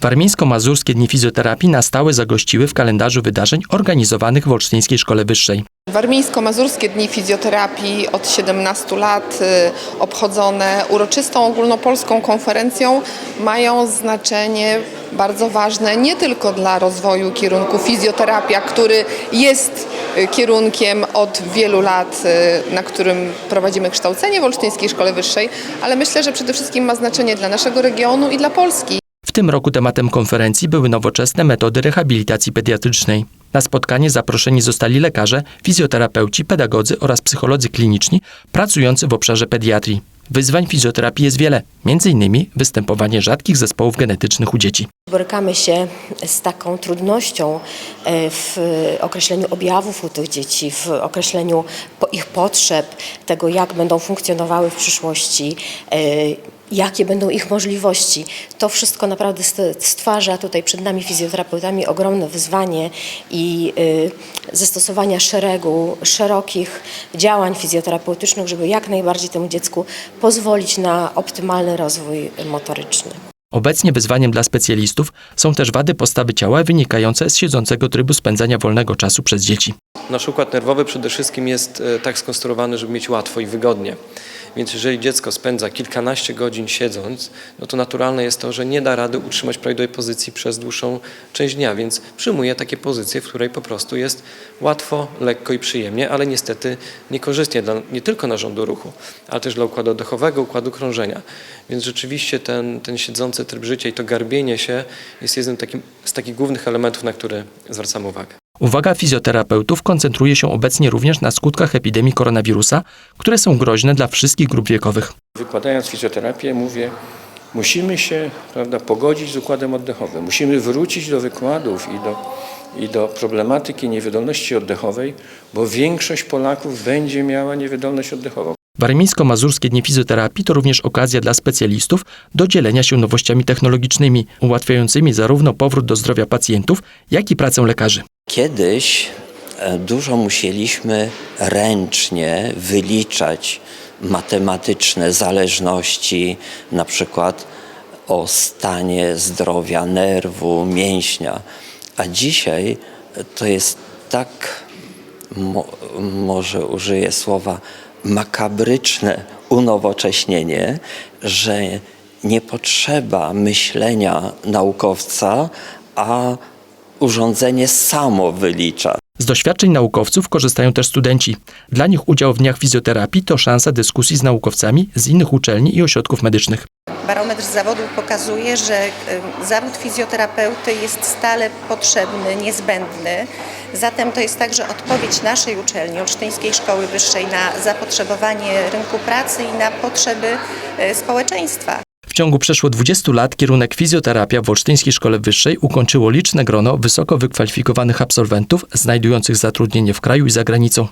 Warmińsko-Mazurskie Dni Fizjoterapii na stałe zagościły w kalendarzu wydarzeń organizowanych w Olsztyńskiej Szkole Wyższej. Warmińsko-Mazurskie Dni Fizjoterapii od 17 lat y, obchodzone uroczystą ogólnopolską konferencją mają znaczenie bardzo ważne nie tylko dla rozwoju kierunku fizjoterapia, który jest y, kierunkiem od wielu lat, y, na którym prowadzimy kształcenie w Olsztyńskiej Szkole Wyższej, ale myślę, że przede wszystkim ma znaczenie dla naszego regionu i dla Polski. W tym roku tematem konferencji były nowoczesne metody rehabilitacji pediatrycznej. Na spotkanie zaproszeni zostali lekarze, fizjoterapeuci, pedagodzy oraz psycholodzy kliniczni pracujący w obszarze pediatrii. Wyzwań fizjoterapii jest wiele, m.in. występowanie rzadkich zespołów genetycznych u dzieci. Borykamy się z taką trudnością e, w określeniu objawów u tych dzieci, w określeniu ich potrzeb, tego jak będą funkcjonowały w przyszłości, e, jakie będą ich możliwości. To wszystko naprawdę st- stwarza tutaj przed nami fizjoterapeutami ogromne wyzwanie i e, zastosowania szeregu szerokich działań fizjoterapeutycznych, żeby jak najbardziej temu dziecku pozwolić na optymalny rozwój motoryczny. Obecnie wyzwaniem dla specjalistów są też wady postawy ciała wynikające z siedzącego trybu spędzania wolnego czasu przez dzieci. Nasz układ nerwowy przede wszystkim jest e, tak skonstruowany, żeby mieć łatwo i wygodnie. Więc jeżeli dziecko spędza kilkanaście godzin siedząc, no to naturalne jest to, że nie da rady utrzymać prawidłowej pozycji przez dłuższą część dnia, więc przyjmuje takie pozycje, w której po prostu jest łatwo, lekko i przyjemnie, ale niestety niekorzystnie dla nie tylko narządu ruchu, ale też dla układu oddechowego, układu krążenia. Więc rzeczywiście ten, ten siedzący tryb życia i to garbienie się jest jednym takim, z takich głównych elementów, na które zwracamy uwagę. Uwaga fizjoterapeutów koncentruje się obecnie również na skutkach epidemii koronawirusa, które są groźne dla wszystkich grup wiekowych. Wykładając fizjoterapię mówię, musimy się prawda, pogodzić z układem oddechowym. Musimy wrócić do wykładów i do, i do problematyki niewydolności oddechowej, bo większość Polaków będzie miała niewydolność oddechową. Warmińsko-Mazurskie Dni Fizjoterapii to również okazja dla specjalistów do dzielenia się nowościami technologicznymi, ułatwiającymi zarówno powrót do zdrowia pacjentów, jak i pracę lekarzy. Kiedyś e, dużo musieliśmy ręcznie wyliczać matematyczne zależności, na przykład o stanie zdrowia nerwu, mięśnia. A dzisiaj to jest tak, mo, może użyję słowa, makabryczne unowocześnienie, że nie potrzeba myślenia naukowca, a urządzenie samo wylicza. Z doświadczeń naukowców korzystają też studenci. Dla nich udział w dniach fizjoterapii to szansa dyskusji z naukowcami z innych uczelni i ośrodków medycznych. Barometr zawodu pokazuje, że y, zawód fizjoterapeuty jest stale potrzebny, niezbędny. Zatem to jest także odpowiedź naszej uczelni, Olsztyńskiej Szkoły Wyższej na zapotrzebowanie rynku pracy i na potrzeby y, społeczeństwa. W ciągu przeszło 20 lat kierunek fizjoterapia w Olsztyńskiej Szkole Wyższej ukończyło liczne grono wysoko wykwalifikowanych absolwentów znajdujących zatrudnienie w kraju i za granicą.